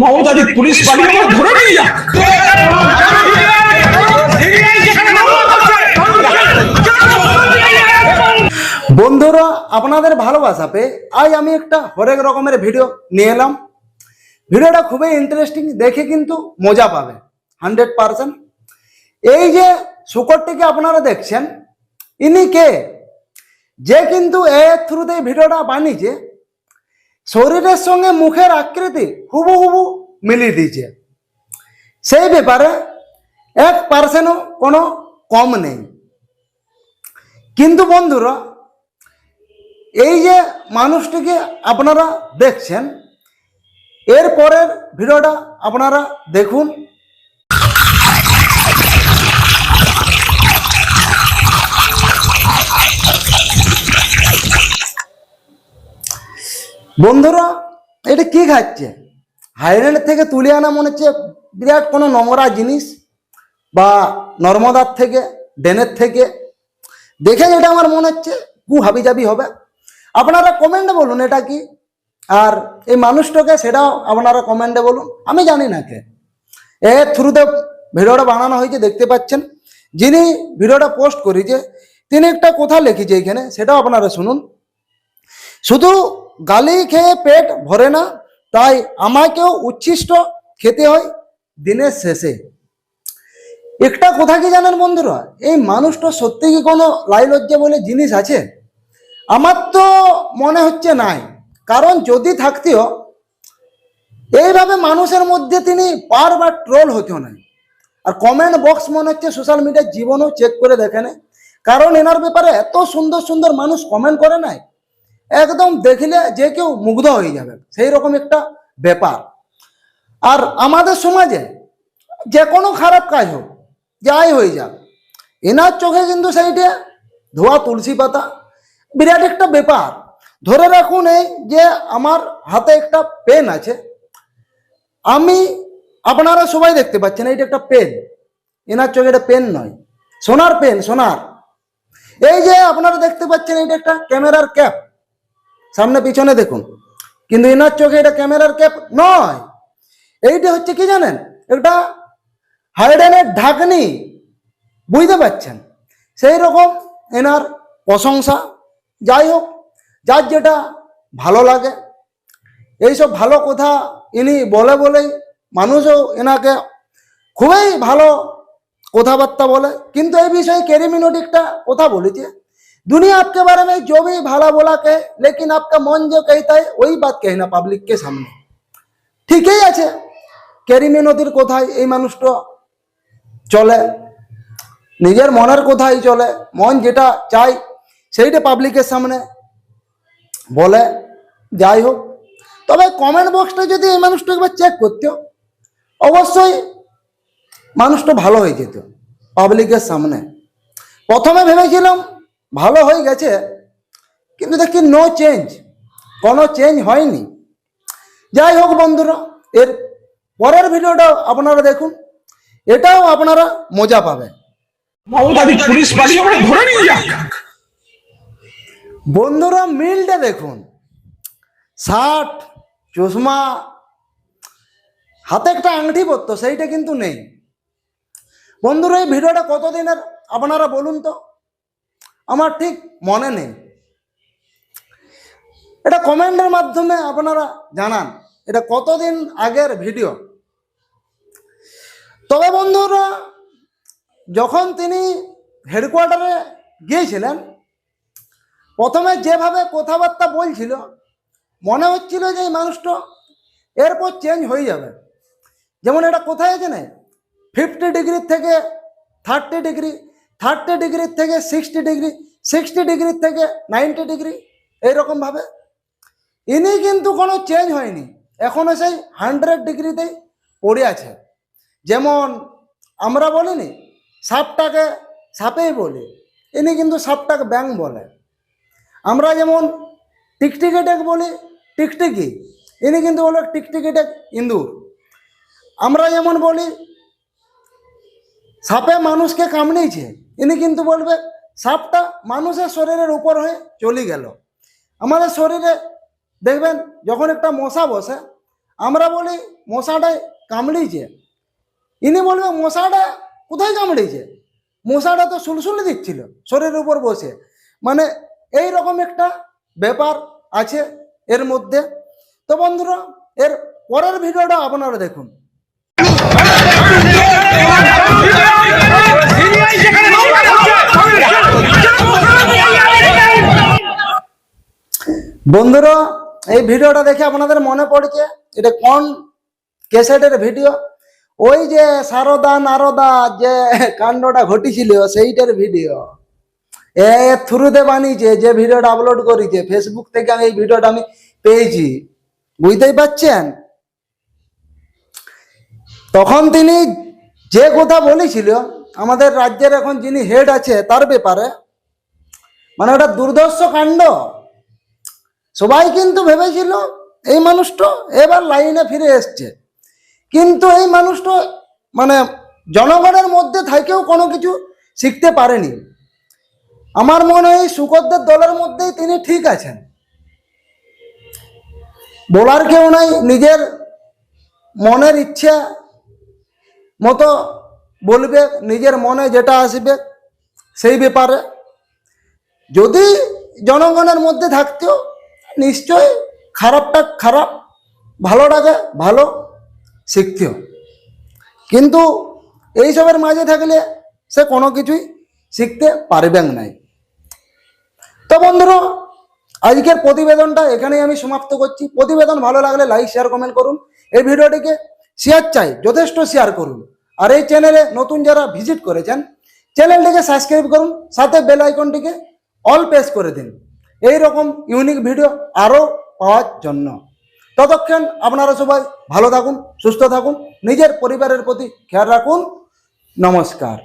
মমতাদি police পালিয়ে আমার ধরে নিয়ে যাক। বন্ধুরা, আপনাদের ভালোবাসা পেয়ে আজ আমি একটা হরেক রকমের ভিডিও নিয়ে এলাম। ভিডিওটা খুবই ইন্টারেস্টিং দেখে কিন্তু মজা পাবে হান্ড্রেড পারসেন্ট এই যে শুকরটিকে আপনারা দেখছেন, ইনি কে? যে কিন্তু এর থ্রুতে ভিডিওটা বানিয়েছে শরীরের সঙ্গে মুখের আকৃতি হুবু হুবু মিলিয়ে দিয়েছে। সেই ব্যাপারে এক পার্সেন্টও কোনো কম নেই। কিন্তু বন্ধুরা, এই যে মানুষটিকে আপনারা দেখছেন এরপরের ভিডিওটা আপনারা দেখুন। বন্ধুরা, এটা কি খাচ্ছে? হাইল্যান্ড থেকে তুলে আনা মনে হচ্ছে বিরাট কোনো নোংরা জিনিস, বা নর্মদার থেকে ডেনের থেকে। দেখে যেটা আমার মনে হচ্ছে, কু হাবি জাবি হবে। আপনারা কমেন্টে বলুন এটা কি, আর এই মানুষটাকে সেটাও আপনারা কমেন্টে বলুন। আমি জানি না কে। এর থ্রুতে ভিডিওটা বানানো হয়েছে, দেখতে পাচ্ছেন। যিনি ভিডিওটা পোস্ট করেছে, তিনি একটা কথা লিখেছে এখানে, সেটাও আপনারা শুনুন। শুধু গালি খেয়ে পেট ভরে না, তাই আমাকেও উচ্ছিষ্ট খেতে হয় দিনের শেষে। একটা কথা কি জানেন বন্ধুরা? এই মানুষটা সত্যি কি কোনো লাই লজ্জা বলে জিনিস আছে? আমার তো মনে হচ্ছে নাই। কারণ যদি থাকতেও, এইভাবে মানুষের মধ্যে তিনি বারবার ট্রোল হতেও নাই। আর কমেন্ট বক্স মনে হচ্ছে সোশ্যাল মিডিয়ার জীবনও চেক করে দেখে নেয়। কারণ এনার ব্যাপারে এত সুন্দর সুন্দর মানুষ কমেন্ট করে নাই। একদম দেখলে যে কেউ মুগ্ধ হয়ে যাবে। সেই রকম একটা ব্যাপার। আর আমাদের সমাজে যে কোনো খারাপ কাজ হোক, যাই হয়ে যাক, এনার চোখে কিন্তু সেইটা ধোয়া, তুলসী পাতা। বিরাট একটা ব্যাপার। ধরে রাখুন এই যে আমার হাতে একটা পেন আছে। আমি, আপনারা সবাই দেখতে পাচ্ছেন, এইটা একটা পেন। এনার চোখে এটা পেন নয়। সোনার পেন, সোনার। এই যে আপনারা দেখতে পাচ্ছেন, এইটা একটা ক্যামেরার ক্যাপ। সামনে পিছনে দেখুন। কিন্তু এনার চোখে এটা ক্যামেরার ক্যাপ নয়। এইটা হচ্ছে কি জানেন? একটা হাইডেনের ঢাকনি। বুঝতে পারছেন? সেই রকম এনার প্রশংসা। যাই হোক, যার যেটা ভালো লাগে। এইসব ভালো কথা ইনি বলে বলেই মানুষও এনাকে খুবই ভালো কথাবার্তা বলে। কিন্তু এই বিষয়ে কেরিমিনোটি একটা কথা বলেছে। दुनिया आपके बारे में जो भी भला बोला कहे लेकिन आपका मन जो कहता है वही बात कहना পাবলিক के সামনে ঠিকই আছে কেরিমি নদীর কোথায় এই মানুষটা চলে নিজের মনের কোথায় চলে মন যেটা চাই সেইটা পাবলিকের সামনে বলে যাই হোক তবে কমেন্ট বক্সটা যদি এই মানুষটা একবার চেক করতো অবশ্যই মানুষটা ভালো হয়ে যেত পাবলিকের সামনে প্রথমে ভেবেছিলাম ভালো হয়ে গেছে কিন্তু দেখি নো চেঞ্জ কোনো চেঞ্জ হয়নি। যাই হোক বন্ধুরা এর পরের ভিডিওটা আপনারা দেখুন এটাও আপনারা মজা পাবেন। মমতাদি পুলিশ পালিয়ে আমার ধরে নিয়ে যাক। বন্ধুরা মিলটা দেখুন শার্ট চশমা হাতে একটা আংটি পরতো সেইটা কিন্তু নেই। বন্ধুরা এই ভিডিওটা কতদিনের আপনারা বলুন তো। আমার ঠিক মনে নেই। এটা কমেন্টের মাধ্যমে আপনারা জানান, এটা কতদিন আগের ভিডিও তবে বন্ধুরা, যখন তিনি হেডকোয়ার্টারে গিয়েছিলেন, প্রথমে যেভাবে কথাবার্তা বলছিল, মনে হচ্ছিল যে এই মানুষটা এরপর চেঞ্জ হয়ে যাবে। যেমন এটা কোথায় আছে না ফিফটি ডিগ্রির থেকে থার্টি ডিগ্রি থার্টি ডিগ্রির থেকে সিক্সটি ডিগ্রি সিক্সটি ডিগ্রির থেকে নাইনটি ডিগ্রি এইরকমভাবে ইনি কিন্তু কোনো চেঞ্জ হয়নি। এখনও সেই হান্ড্রেড ডিগ্রিতেই পড়ে আছে। যেমন আমরা বলিনি, সাপটাকে সাপেই বলি। ইনি কিন্তু সাপটাকে ব্যাং বলে। আমরা যেমন টিকটিকি টিকটিকিটেক বলি, টিকটিকি। ইনি কিন্তু বলে টিকটিকিটেক ইন্দুর। আমরা যেমন বলি সাপে মানুষকে কামড়িয়েছে ইনি কিন্তু বলবে, সাপটা মানুষের শরীরের উপর হয়ে চলে গেল। আমাদের শরীরে দেখবেন, যখন একটা মশা বসে, আমরা বলি মশাটা কামড়িয়েছে ইনি বলবে, মশাটা কোথায় কামড়িয়েছে মশাটা তো সুলসুলি দিচ্ছিল, শরীরের উপর বসে। মানে এই রকম একটা ব্যাপার আছে এর মধ্যে। তো বন্ধুরা, এর পরের ভিডিওটা আপনারা দেখুন। বন্ধুরা, এই ভিডিওটা দেখে আপনাদের মনে পড়ছে এটা কোন ক্যাসেটের ভিডিও? ওই যে সারদা নারদা যে কাণ্ডটা ঘটিছিল, সেইটার ভিডিও। এ থ্রুতে বানিয়েছে, যে ভিডিওটা আপলোড করেছে। ফেসবুক থেকে আমি এই ভিডিওটা আমি পেয়েছি। বুঝতেই পারছেন? তখন তিনি যে কথা বলেছিল, আমাদের রাজ্যের এখন যিনি হেড আছে, তার ব্যাপারে মানে ওটা দুর্ধর্ষ কাণ্ড। সবাই কিন্তু ভেবেছিল এই মানুষটা এবার লাইনে ফিরে এসছে। কিন্তু এই মানুষটা মানে জনগণের মধ্যে থেকেও কোনো কিছু শিখতে পারেনি। আমার মনে হয় সুকরদের দলের মধ্যেই তিনি ঠিক আছেন। বলার কেউ নাই, নিজের মনের ইচ্ছা মতো বলবে, নিজের মনে যেটা আসবে সেই ব্যাপারে। যদি জনগণের মধ্যে থাকতেও নিশ্চয় খারাপটা খারাপ, ভালোটাকে ভালো শিখতেও কিন্তু এইসবের মাঝে থাকলে সে কোনো কিছুই শিখতে পারবেন নাই। তো বন্ধুরা, আজকের প্রতিবেদনটা এখানেই আমি সমাপ্ত করছি। প্রতিবেদন ভালো লাগলে লাইক শেয়ার কমেন্ট করুন। এই ভিডিওটিকে শেয়ার চাই, যথেষ্ট শেয়ার করুন। আর এই চ্যানেলে নতুন যারা ভিজিট করেছেন চ্যানেলটিকে সাবস্ক্রাইব করুন, সাথে বেল আইকনটিকে অল প্রেস করে দিন। এই রকম ইউনিক ভিডিও আরও পাওয়ার জন্য। ততক্ষণ আপনারা সবাই ভালো থাকুন, সুস্থ থাকুন, নিজের পরিবারের প্রতি খেয়াল রাখুন। নমস্কার।